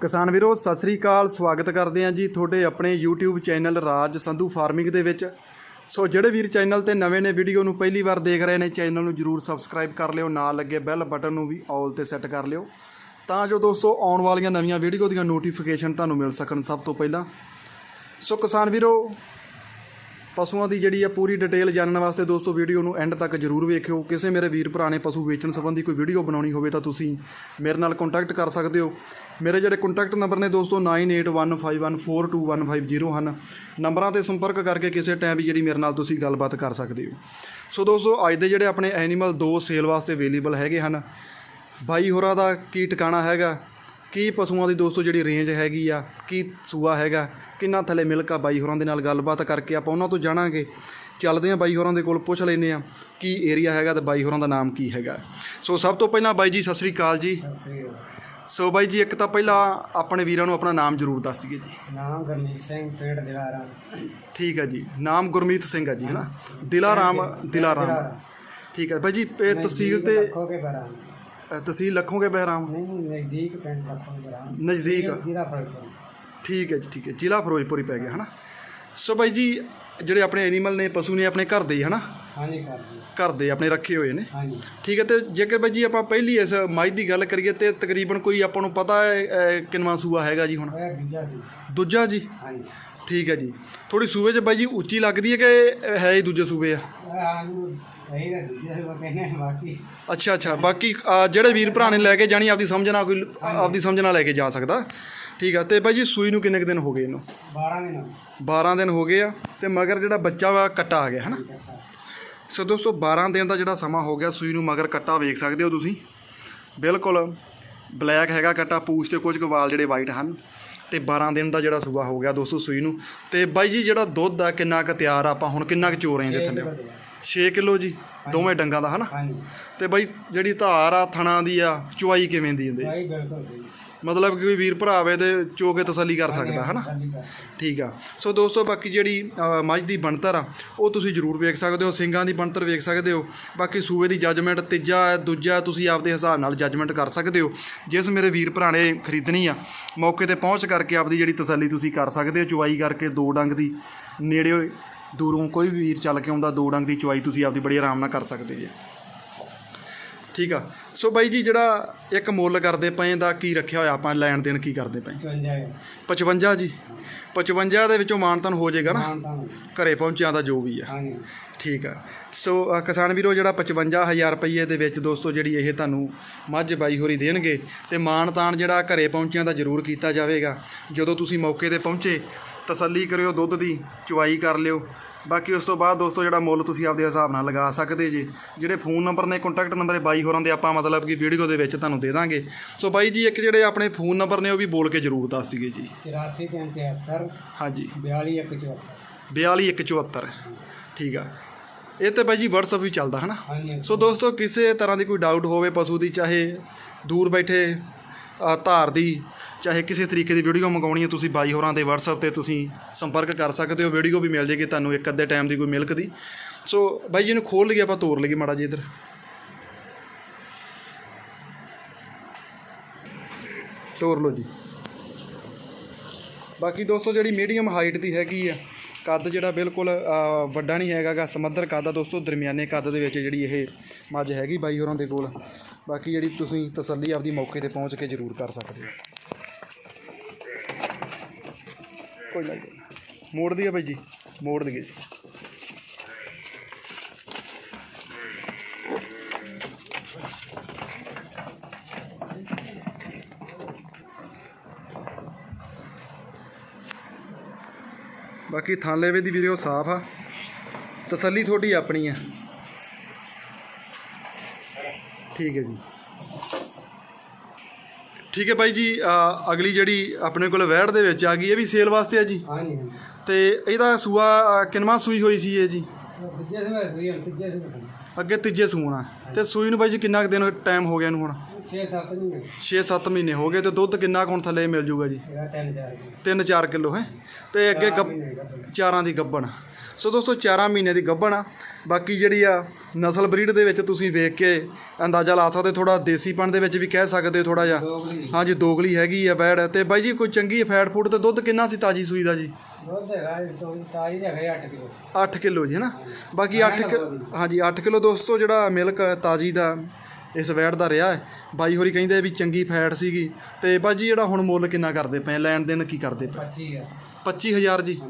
ਕਿਸਾਨ ਵੀਰੋ, ਸਤਿ ਸ੍ਰੀ ਅਕਾਲ, ਸਵਾਗਤ ਕਰਦੇ ਹਾਂ ਜੀ ਤੁਹਾਡੇ ਆਪਣੇ YouTube channel Raj Sandhu farming ਦੇ ਵਿੱਚ। ਸੋ ਜਿਹੜੇ ਵੀਰ ਚੈਨਲ ਤੇ ਨਵੇਂ ਨੇ, ਵੀਡੀਓ ਨੂੰ ਪਹਿਲੀ ਵਾਰ ਦੇਖ ਰਹੇ ਨੇ, ਚੈਨਲ ਨੂੰ ਜਰੂਰ ਸਬਸਕ੍ਰਾਈਬ ਕਰ ਲਿਓ, ਨਾਲ ਲੱਗੇ ਬੈਲ ਬਟਨ ਨੂੰ ਵੀ ਆਲ ਤੇ ਸੈੱਟ ਕਰ ਲਿਓ। ਤਾਂ ਜੋ ਦੋਸਤੋ, ਆਉਣ ਵਾਲੀਆਂ ਨਵੀਆਂ ਵੀਡੀਓ ਦੀਆਂ ਨੋਟੀਫਿਕੇਸ਼ਨ ਤੁਹਾਨੂੰ ਮਿਲ ਸਕਣ ਸਭ ਤੋਂ ਪਹਿਲਾਂ। ਸੋ ਕਿਸਾਨ ਵੀਰੋ ਪਸ਼ੂਆਂ ਦੀ ਜਿਹੜੀ ਆ ਪੂਰੀ ਡਿਟੇਲ ਜਾਣਨ ਵਾਸਤੇ ਦੋਸਤੋ ਵੀਡੀਓ ਨੂੰ ਐਂਡ ਤੱਕ ਜਰੂਰ ਵੇਖਿਓ। ਕਿਸੇ ਮੇਰੇ ਵੀਰ ਭਰਾ ਨੇ ਪਸ਼ੂ ਵੇਚਣ ਸੰਬੰਧੀ ਕੋਈ ਵੀਡੀਓ ਬਣਾਉਣੀ ਹੋਵੇ ਤਾਂ ਤੁਸੀਂ ਮੇਰੇ ਨਾਲ ਕੰਟੈਕਟ ਕਰ ਸਕਦੇ ਹੋ। ਮੇਰੇ ਜਿਹੜੇ ਕੰਟੈਕਟ ਨੰਬਰ ਨੇ ਦੋਸਤੋ 9815142150 ਹਨ। ਨੰਬਰਾਂ ਤੇ ਸੰਪਰਕ ਕਰਕੇ ਕਿਸੇ ਟਾਈਮ ਵੀ ਜਿਹੜੀ ਮੇਰੇ ਨਾਲ ਤੁਸੀਂ ਗੱਲਬਾਤ ਕਰ ਸਕਦੇ ਹੋ। ਸੋ ਦੋਸਤੋ ਅੱਜ ਦੇ ਜਿਹੜੇ ਆਪਣੇ ਐਨੀਮਲ ਦੋ ਸੇਲ ਵਾਸਤੇ ਅਵੇਲੇਬਲ ਹੈਗੇ ਹਨ। ਬਾਈ ਹੋਰਾਂ ਦਾ ਕੀ ਟਿਕਾਣਾ ਹੈਗਾ? ਕੀ ਪਸ਼ੂਆਂ ਦੀ ਦੋਸਤੋ ਜਿਹੜੀ ਰੇਂਜ ਹੈਗੀ ਆ ਕੀ ਸੂਆ ਹੈਗਾ ਕਿੰਨਾ ਥੱਲੇ ਮਿਲਕ ਆ ਬਾਈ ਹੋਰਾਂ ਦੇ ਨਾਲ ਗੱਲਬਾਤ ਕਰਕੇ ਆਪਾਂ ਉਹਨਾਂ ਤੋਂ ਜਾਣਾਂਗੇ। ਚੱਲਦੇ ਆ ਬਾਈ ਹੋਰਾਂ ਦੇ ਕੋਲ ਪੁੱਛ ਲੈਨੇ ਆ ਕੀ ਏਰੀਆ ਹੈਗਾ ਤੇ ਬਾਈ ਹੋਰਾਂ ਦਾ ਨਾਮ ਕੀ ਹੈਗਾ। ਸੋ ਸਭ ਤੋਂ ਪਹਿਲਾਂ ਬਾਈ ਜੀ ਸਤਿ ਸ੍ਰੀ ਅਕਾਲ ਜੀ। ਸੋ ਬਾਈ ਜੀ ਇੱਕ ਤਾਂ ਪਹਿਲਾਂ ਆਪਣੇ ਵੀਰਾਂ ਨੂੰ ਆਪਣਾ ਨਾਮ ਜ਼ਰੂਰ ਦੱਸ ਦਈਏ ਜੀ। ਨਾਮ ਗਰਮੀਤ ਸਿੰਘ ਪਿੰਡ ਦਿਲਾਰਾ। ਠੀਕ ਹੈ ਜੀ ਨਾਮ ਗੁਰਮੀਤ ਸਿੰਘ ਹੈ ਜੀ ਹਨਾ? ਦਿਲਾਰਾਮ ਦਿਲਾਰਾਮ। ਠੀਕ ਹੈ ਬਾਈ ਜੀ ਤਹਿਸੀਲ ਤੇ ਅ, ਤਹਿਸੀਲ ਲੱਖੋਗੇ ਬਹਿਰਾਮ? ਨਹੀਂ ਨਜ਼ਦੀਕ ਪਿੰਡ ਲੱਖੋ ਨਜ਼ਦੀਕ। ਜ਼ਿਲ੍ਹਾ ਫਰਕਪੁਰ ਠੀਕ ਹੈ ਜੀ ਠੀਕ ਹੈ। ਜ਼ਿਲ੍ਹਾ ਫਿਰੋਜ਼ਪੁਰ ਹੀ ਪੈ ਗਿਆ ਹਨਾ? ਸੋ ਬਾਈ ਜੀ ਜਿਹੜੇ ਆਪਣੇ ਐਨੀਮਲ ਨੇ ਪਸ਼ੂ ਨੇ ਆਪਣੇ ਘਰ ਦੇ ਹੀ ਹਨਾ? ਹਾਂਜੀ ਕਰ ਜੀ ਘਰ ਦੇ ਆਪਣੇ ਰੱਖੇ ਹੋਏ ਨੇ। ਹਾਂਜੀ। ਠੀਕ ਹੈ ਤੇ ਜੇਕਰ ਬਾਈ ਜੀ ਆਪਾਂ ਪਹਿਲੀ ਇਸ ਮੱਝ ਦੀ ਗੱਲ ਕਰੀਏ ਤੇ ਤਕਰੀਬਨ ਕੋਈ ਆਪਾਂ ਨੂੰ ਪਤਾ ਹੈ ਕਿੰਨਵਾਂ ਸੂਆ ਹੈਗਾ ਜੀ ਹੁਣ? ਹੋਇਆ ਦੂਜਾ ਸੀ ਦੂਜਾ ਜੀ? ਹਾਂਜੀ। ਠੀਕ ਹੈ ਜੀ। ਥੋੜੀ ਸੂਏ 'ਚ ਬਾਈ ਜੀ ਉੱਚੀ ਲੱਗਦੀ ਹੈ ਕਿ ਹੈ ਹੀ ਦੂਜੇ ਸੂਬੇ ਆ? ਸਹੀ ਦੂਜਾ ਬਾਕੀ ਅੱਛਾ ਅੱਛਾ। ਬਾਕੀ ਜਿਹੜੇ ਵੀਰ ਭਰਾ ਨੇ ਲੈ ਕੇ ਜਾਣੀ ਆਪਦੀ ਸਮਝ ਨਾਲ ਕੋਈ ਆਪਦੀ ਸਮਝ ਨਾਲ ਲੈ ਕੇ ਜਾ ਸਕਦਾ। ਠੀਕ ਆ। ਤੇ ਬਾਈ ਜੀ ਸੂਈ ਨੂੰ ਕਿੰਨੇ ਕੁ ਦਿਨ ਹੋ ਗਏ ਇਹਨੂੰ? 12 ਦਿਨ 12 ਦਿਨ ਹੋ ਗਏ ਆ। ਤੇ ਮਗਰ ਜਿਹੜਾ ਬੱਚਾ ਵਾ ਕੱਟਾ ਆ ਗਿਆ ਹਨਾ? ਸੋ ਦੋਸਤੋ 12 ਦਿਨ ਦਾ ਜਿਹੜਾ ਸਮਾਂ ਹੋ ਗਿਆ ਸੂਈ ਨੂੰ ਮਗਰ ਕੱਟਾ ਵੇਖ ਸਕਦੇ ਹੋ ਤੁਸੀਂ। ਬਿਲਕੁਲ ਬਲੈਕ ਹੈਗਾ ਕੱਟਾ ਪੂਛ ਤੇ ਕੁਝ ਕੁ ਵਾਲ ਜਿਹੜੇ ਵਾਈਟ ਹਨ। ਤੇ 12 ਦਿਨ ਦਾ ਜਿਹੜਾ ਸੂਆ ਹੋ ਗਿਆ ਦੋਸਤੋ ਸੂਈ ਨੂੰ। ਤੇ ਬਾਈ ਜੀ ਜਿਹੜਾ ਦੁੱਧ ਆ ਕਿੰਨਾ ਕੁ ਤਿਆਰ ਆ ਆਪਾਂ ਹੁਣ ਕਿੰਨਾ ਕੁ ਚੋ ਰਹੇ ਹਾਂ ਇਹਦੇ ਥੱਲੇ? 6 ਕਿਲੋ ਜੀ ਦੋਵੇਂ ਡੰਗਾਂ ਦਾ ਹਨਾ? ਹਾਂਜੀ। ਤੇ ਬਾਈ ਜਿਹੜੀ ਧਾਰ ਆ ਥਣਾ ਦੀ ਆ ਚੁਆਈ ਕਿਵੇਂ ਦੀ ਹੁੰਦੀ? ਭਾਈ ਬਿਲਕੁਲ ਸਹੀ। ਮਤਲਬ ਕਿ ਕੋਈ ਵੀਰ ਭਰਾ ਆਵੇ ਤੇ ਚੋ ਕੇ ਤਸੱਲੀ ਕਰ ਸਕਦਾ ਹਨਾ? ਕਰ ਸਕਦੇ। ਠੀਕ ਆ। ਸੋ ਦੋਸਤੋ ਬਾਕੀ ਜਿਹੜੀ ਅ, ਮੱਝ ਦੀ ਬਣਤਰ ਆ ਉਹ ਤੁਸੀਂ ਜਰੂਰ ਵੇਖ ਸਕਦੇ ਹੋ ਸਿੰਗਾਂ ਦੀ ਬਣਤਰ ਵੇਖ ਸਕਦੇ ਹੋ। ਬਾਕੀ ਸੂਏ ਦੀ ਜੱਜਮੈਂਟ ਤੀਜਾ ਹੈ, ਦੂਜਾ ਤੁਸੀਂ ਆਪਦੇ ਹਿਸਾਬ ਨਾਲ ਜੱਜਮੈਂਟ ਕਰ ਸਕਦੇ ਹੋ। ਜਿਸ ਮੇਰੇ ਵੀਰ ਭਰਾ ਨੇ ਖਰੀਦਣੀ ਆ ਮੌਕੇ ਤੇ ਪਹੁੰਚ ਕਰਕੇ ਆਪਦੀ ਜਿਹੜੀ ਤਸੱਲੀ ਤੁਸੀਂ ਕਰ ਸਕਦੇ ਹੋ ਚੁਆਈ ਕਰਕੇ ਦੋ ਡੰਗ ਦੀ ਨੇੜੇ ਦੂਰੋਂ ਕੋਈ ਵੀ ਵੀਰ ਚੱਲ ਕੇ ਆਉਂਦਾ ਦੋ ਡੰਗ ਦੀ ਚੁਆਈ ਤੁਸੀਂ ਆਪਦੀ ਬੜੀ ਆਰਾਮ ਨਾਲ ਕਰ ਸਕਦੇ ਜੀ। ਠੀਕ ਆ? ਸੋ ਬਾਈ ਜੀ ਜਿਹੜਾ ਇੱਕ ਮੁੱਲ ਕਰਦੇ ਪਏ ਦਾ ਕੀ ਰੱਖਿਆ ਹੋਇਆ ਆਪਾਂ ਲੈਣ ਦੇਣ ਕੀ ਕਰਦੇ ਪਏ? 55 55 ਜੀ? 55 ਦੇ ਵਿੱਚੋਂ ਮਾਨਤਨ ਹੋ ਜਾਏਗਾ ਨਾ? ਘਰੇ ਪਹੁੰਚਿਆਂ ਦਾ ਜੋ ਵੀ ਆ। ਹਾਂਜੀ। ਠੀਕ ਆ। ਸੋ ਕਿਸਾਨ ਵੀਰੋ ਜਿਹੜਾ 55000 ਰੁਪਏ ਦੇ ਵਿੱਚ ਦੋਸਤੋ ਜਿਹੜੀ ਇਹ ਤੁਹਾਨੂੰ ਮੱਝ ਬਾਈ ਹੋਰੀ ਦੇਣਗੇ ਤੇ ਮਾਨਤਾਨ ਜਿਹੜਾ ਘਰੇ ਪਹੁੰਚਿਆਂ ਦਾ ਜ਼ਰੂਰ ਕੀਤਾ ਜਾਵੇਗਾ। ਜਦੋਂ ਤੁਸੀਂ ਮੌਕੇ ਤੇ ਪਹੁੰਚੇ ਤਸੱਲੀ ਕਰਿਓ ਦੁੱਧ ਦੀ ਚੁਆਈ ਕਰ ਲਿਓ। ਬਾਕੀ ਉਸ ਤੋਂ ਬਾਅਦ ਦੋਸਤੋ ਜਿਹੜਾ ਮੁੱਲ ਤੁਸੀਂ ਆਪਦੇ ਹਿਸਾਬ ਨਾਲ ਲਗਾ ਸਕਦੇ ਜੀ ਜਿਹੜੇ ਫੋਨ ਨੰਬਰ ਨੇ ਕੰਟੈਕਟ ਨੰਬਰ ਬਾਈ ਹੋਰਾਂ ਦੇ ਆਪਾਂ ਮਤਲਬ ਕਿ ਵੀਡੀਓ ਦੇ ਵਿੱਚ ਤੁਹਾਨੂੰ ਦੇ ਦਾਂਗੇ। ਸੋ ਬਾਈ ਜੀ ਇੱਕ ਜਿਹੜੇ ਆਪਣੇ ਫੋਨ ਨੰਬਰ ਨੇ ਉਹ ਵੀ ਬੋਲ ਕੇ ਜ਼ਰੂਰ ਦੱਸ ਦਈਏ ਜੀ। 84 73 ਹਾਂਜੀ। 42 174 42174 ਠੀਕ ਆ। ਇਹ ਤੇ ਬਾਈ ਜੀ WhatsApp ਵੀ ਚੱਲਦਾ ਹਨਾ? ਹਾਂਜੀ ਸੋ ਦੋਸਤੋ ਕਿਸੇ ਤਰ੍ਹਾਂ ਦੀ ਕੋਈ ਡਾਊਟ ਹੋਵੇ ਪਸ਼ੂ ਦੀ ਚਾਹੇ ਦੂਰ ਬੈਠੇ ਧਾਰ ਦੀ ਚਾਹੇ ਕਿਸੇ ਤਰੀਕੇ ਦੀ ਵੀਡੀਓ ਮੰਗਾਉਣੀ ਹੈ, ਤੁਸੀਂ ਬਾਈ ਹੋਰਾਂ ਦੇ WhatsApp ਤੇ ਤੁਸੀਂ ਸੰਪਰਕ ਕਰ ਸਕਦੇ ਹੋ। ਵੀਡੀਓ ਵੀ ਮਿਲ ਜੇਗੀ ਤੁਹਾਨੂੰ ਇੱਕ ਅੱਧੇ ਟਾਈਮ ਦੀ ਕੋਈ ਮਿਲਕ ਦੀ। ਸੋ ਬਾਈ ਜੀ ਨੂੰ ਖੋਲ ਲਈਏ, ਆਪਾਂ ਤੋੜ ਲਈਏ ਮਾੜਾ ਜੀ ਇੱਧਰ। ਤੋੜ ਲਓ ਜੀ। ਬਾਕੀ ਦੋਸਤੋ, ਜਿਹੜੀ ਮੀਡੀਅਮ ਹਾਈਟ ਦੀ ਹੈਗੀ ਆ, ਕੱਦ ਜਿਹੜਾ ਬਿਲਕੁਲ ਵੱਡਾ ਨਹੀਂ ਹੈਗਾਗਾ, ਸਮੱਧਰ ਕੱਦ ਆ ਦੋਸਤੋ, ਦਰਮਿਆਨੇ ਕੱਦ ਦੇ ਵਿੱਚ ਜਿਹੜੀ ਇਹ ਮੱਝ ਹੈਗੀ ਬਾਈ ਹੋਰਾਂ ਦੇ ਕੋਲ। ਬਾਕੀ ਜਿਹੜੀ ਤੁਸੀਂ ਤਸੱਲੀ ਆਪਦੀ ਮੌਕੇ ਤੇ ਪਹੁੰਚ ਕੇ ਜ਼ਰੂਰ ਕਰ ਸਕਦੇ ਹੋ। ਕੋਈ ਨਾ ਜੀ। ਮੋੜ ਦਈਏ ਬਾਈ ਜੀ ਮੋੜ ਦਈਏ ਜੀ। ਬਾਕੀ ਥਾਂਲੇਵੇ ਦੀ ਵੀਡੀਓ ਸਾਫ਼ ਆ। ਤਸੱਲੀ ਤੁਹਾਡੀ ਆਪਣੀ ਆ। ਠੀਕ ਹੈ ਜੀ। ਠੀਕ ਹੈ ਬਾਈ ਜੀ ਅ, ਅਗਲੀ ਜਿਹੜੀ ਆਪਣੇ ਕੋਲ ਵੈੜ ਦੇ ਵਿੱਚ ਆ ਗਈ ਇਹ ਵੀ ਸੇਲ ਵਾਸਤੇ ਆ ਜੀ? ਹਾਂਜੀ ਤੇ ਇਹਦਾ ਸੂਆ ਅ, ਕਿੰਨਵਾਂ ਸੂਈ ਹੋਈ ਸੀ ਇਹ ਜੀ? ਦੂਜੇ ਸਵੇ ਸੂਈ ਹੁਣ ਤੀਜੇ ਸਵੇ ਅੱਗੇ ਤੀਜੇ ਸੂਣਾ ਤੇ ਸੂਈ ਨੂੰ ਬਾਈ ਜੀ ਕਿੰਨਾ ਕੁ ਦਿਨ ਟਾਈਮ ਹੋ ਗਿਆ ਇਹਨੂੰ ਹੁਣ? 6-7 ਮਹੀਨੇ। 6-7 ਮਹੀਨੇ ਹੋ ਗਏ ਤੇ ਦੁੱਧ ਕਿੰਨਾ ਕੁ ਹੁਣ ਥੱਲੇ ਮਿਲ ਜੂਗਾ ਜੀ? ਇਹਦਾ ਤਿੰਨ ਚਾਰ 3-4 ਕਿਲੋ ਹੈ? ਤੇ ਅੱਗੇ ਗੱਬ। ਚਾਰਾਂ ਦੀ ਗੱਬਣ ਸੋ ਦੋਸਤੋ 4 ਮਹੀਨੇ ਦੀ ਗੱਭਣ ਆ। ਬਾਕੀ ਜਿਹੜੀ ਆ ਨਸਲ ਬਰੀਡ ਦੇ ਵਿੱਚ ਤੁਸੀਂ ਵੇਖ ਕੇ ਅੰਦਾਜ਼ਾ ਲਾ ਸਕਦੇ ਥੋੜਾ ਦੇਸੀਪਣ ਦੇ ਵਿੱਚ ਵੀ ਕਹਿ ਸਕਦੇ ਥੋੜਾ ਜਿਹਾ। ਹਾਂਜੀ ਦੋਗਲੀ ਹੈਗੀ ਆ ਬੈੜ। ਤੇ ਬਾਈ ਜੀ ਕੋਈ ਚੰਗੀ ਫੈਟ ਫੂਡ ਤੇ ਦੁੱਧ ਕਿੰਨਾ ਸੀ ਤਾਜੀ ਸੂਈ ਦਾ ਜੀ? ਦੁੱਧ ਹੈਗਾ ਤਾਜੀ ਹੈਗਾ 8 ਕਿਲੋ। 8 ਕਿਲੋ ਜੀ ਹਨਾ? ਬਾਕੀ 8 ਹਾਂ, ਕਿ- ਹਾਂਜੀ 8 ਕਿਲੋ ਦੋਸਤੋ ਜਿਹੜਾ ਮਿਲਕ ਤਾਜੀ ਦਾ ਇਸ ਵੈੜ ਦਾ ਰਿਹਾ ਹੈ। ਬਾਈ ਹੋਰੀ ਕਹਿੰਦੇ ਵੀ ਚੰਗੀ ਫੈਟ ਸੀਗੀ। ਤੇ ਬਾਜੀ ਜਿਹੜਾ ਹੁਣ ਮੁੱਲ ਕਿੰਨਾ ਕਰਦੇ ਪਏ? ਲੈਣ ਦੇਣ ਕੀ ਕਰਦੇ ਪਏ? 25 ਆ 25000 ਜੀ।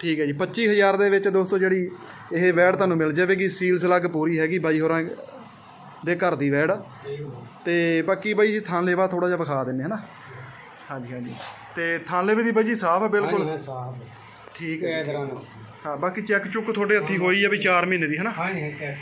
ਠੀਕ ਹੈ ਜੀ। 25000 ਦੇ ਵਿੱਚ ਦੋਸਤੋ ਜਿਹੜੀ ਇਹ ਵੈੜ ਤੁਹਾਨੂੰ ਮਿਲ ਜਾਵੇਗੀ। ਸੀਲ ਸਲੱਗ ਪੂਰੀ ਹੈਗੀ ਬਾਈ ਹੋਰਾਂ ਦੇ ਘਰ ਦੀ ਵੈੜ। ਹੋ ਤੇ ਬਾਕੀ ਬਾਈ ਜੀ ਥਾਂ ਲੇਵਾ ਥੋੜਾ ਜਿਹਾ ਵਿਖਾ ਦਿੰਨੇ ਹਨਾ ਹਾਂਜੀ ਹਾਂਜੀ। ਤੇ ਥਾਂ ਲੇਵੇ ਦੀ ਬਾਈ ਜੀ ਸਾਫ਼ ਆ ਬਿਲਕੁਲ। ਹਾਂ ਸਾਹਿਬ ਠੀਕ ਹੈ ਹਾਂ ਬਾਕੀ ਚੈੱਕ ਚੁੱਕ ਤੁਹਾਡੇ ਹੱਥੀ ਹੋਈ ਆ ਵੀ 4 ਮਹੀਨੇ ਦੀ ਹਨਾ ਹਾਂ ਨਹੀਂ ਹੈ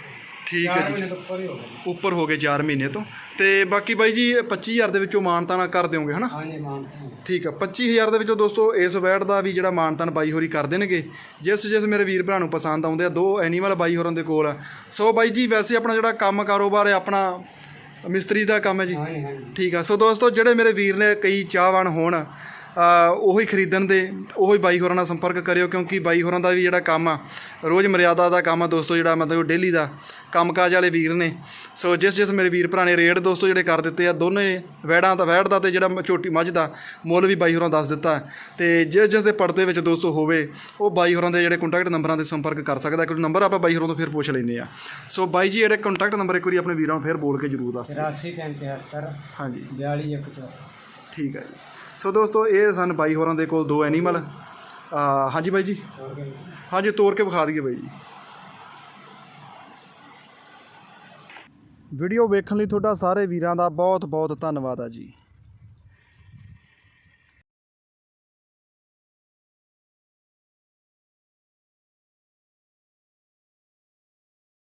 ਠੀਕ ਹੈ ਜੀ। ਉੱਪਰ ਹੀ ਹੋ ਗਏ ਉੱਪਰ ਹੋ ਗਏ 4 ਮਹੀਨੇ ਤੋਂ। ਤੇ ਬਾਕੀ ਬਾਈ ਜੀ 25000 ਦੇ ਵਿੱਚੋਂ ਮਾਨਤਾਨਾ ਕਰ ਦਿਓਗੇ ਹਨਾ? ਹਾਂ ਜੀ ਮਾਨਤਾ ਹਾਂ। ਠੀਕ ਆ 25000 ਦੇ ਵਿੱਚੋਂ ਦੋਸਤੋ ਇਸ ਵੈਟ ਦਾ ਵੀ ਜਿਹੜਾ ਮਾਨਤਾਨ ਬਾਈ ਹੋਰੀ ਕਰ ਦੇਣਗੇ ਜਿਸ ਜਿਸ ਮੇਰੇ ਵੀਰ ਭਰਾ ਨੂੰ ਪਸੰਦ ਆਉਂਦੇ ਆ ਦੋ ਐਨੀਮਲ ਬਾਈ ਹੋਰਾਂ ਦੇ ਕੋਲ ਆ। ਸੋ ਬਾਈ ਜੀ ਵੈਸੇ ਆਪਣਾ ਜਿਹੜਾ ਕੰਮ ਕਾਰੋਬਾਰ ਹੈ ਆਪਣਾ ਮਿਸਤਰੀ ਦਾ ਕੰਮ ਹੈ ਜੀ। ਠੀਕ ਆ ਸੋ ਦੋਸਤੋ ਜਿਹੜੇ ਮੇਰੇ ਵੀਰ ਨੇ ਕਈ ਚਾਹਵਾਨ ਹੋਣ ਉਹੀ ਖਰੀਦਣ ਦੇ ਉਹੀ ਬਾਈ ਹੋਰਾਂ ਨਾਲ ਸੰਪਰਕ ਕਰਿਓ ਕਿਉਂਕਿ ਬਾਈ ਹੋਰਾਂ ਦਾ ਵੀ ਜਿਹੜਾ ਕੰਮ ਆ ਰੋਜ਼ ਮਰਿਆਦਾ ਦਾ ਕੰਮ ਆ ਦੋਸਤੋ ਜਿਹੜਾ ਮਤਲਬ ਡੇਲੀ ਦਾ ਕੰਮਕਾਜ ਵਾਲੇ ਵੀਰ ਨੇ। ਸੋ ਜਿਸ ਜਿਸ ਮੇਰੇ ਵੀਰ ਭਰਾ ਨੇ ਰੇਟ ਦੋਸਤੋ ਜਿਹੜੇ ਕਰ ਦਿੱਤੇ ਆ ਦੋਨੇ ਵੈੜਾਂ ਦਾ ਵੈੜ ਦਾ ਤੇ ਜਿਹੜਾ ਛੋਟੀ ਮੱਝ ਦਾ ਮੁੱਲ ਵੀ ਬਾਈ ਹੋਰਾਂ ਦੱਸ ਦਿੱਤਾ। ਤੇ ਜਿਸ ਜਿਸ ਦੇ ਪੜਦੇ ਵਿੱਚ ਦੋਸਤੋ ਹੋਵੇ ਉਹ ਬਾਈ ਹੋਰਾਂ ਦੇ ਜਿਹੜੇ ਕੰਟੈਕਟ ਨੰਬਰਾਂ ਤੇ ਸੰਪਰਕ ਕਰ ਸਕਦਾ ਕਿਉਂਕਿ ਨੰਬਰ ਆਪਾਂ ਬਾਈ ਹੋਰਾਂ ਤੋਂ ਫਿਰ ਪੁੱਛ ਲੈਂਦੇ ਆ ਸੋ ਬਾਈ ਜੀ ਜਿਹੜੇ ਕੰਟੈਕਟ ਨੰਬਰ ਇੱਕ ਵਾਰੀ ਆਪਣੇ ਵੀਰਾਂ ਨੂੰ ਫਿਰ ਬੋਲ ਕੇ ਜਰੂਰ ਦੱਸ ਦਿਓ। 83 73 ਹਾਂਜੀ। 42 104 ਠੀਕ ਹੈ ਜੀ। ਸੋ ਦੋਸਤੋ, ਇਹ ਸਨ ਬਾਈ ਹੋਰਾਂ ਦੇ ਕੋਲ ਦੋ ਐਨੀਮਲ ਹਾਂਜੀ ਬਾਈ ਜੀ। ਹਾਂਜੀ ਤੋੜ ਕੇ ਵਿਖਾ ਦਈਏ ਬਾਈ ਜੀ। ਵੀਡੀਓ ਵੇਖਣ ਲਈ ਤੁਹਾਡਾ ਸਾਰੇ ਵੀਰਾਂ ਦਾ ਬਹੁਤ ਬਹੁਤ ਧੰਨਵਾਦ ਆ ਜੀ।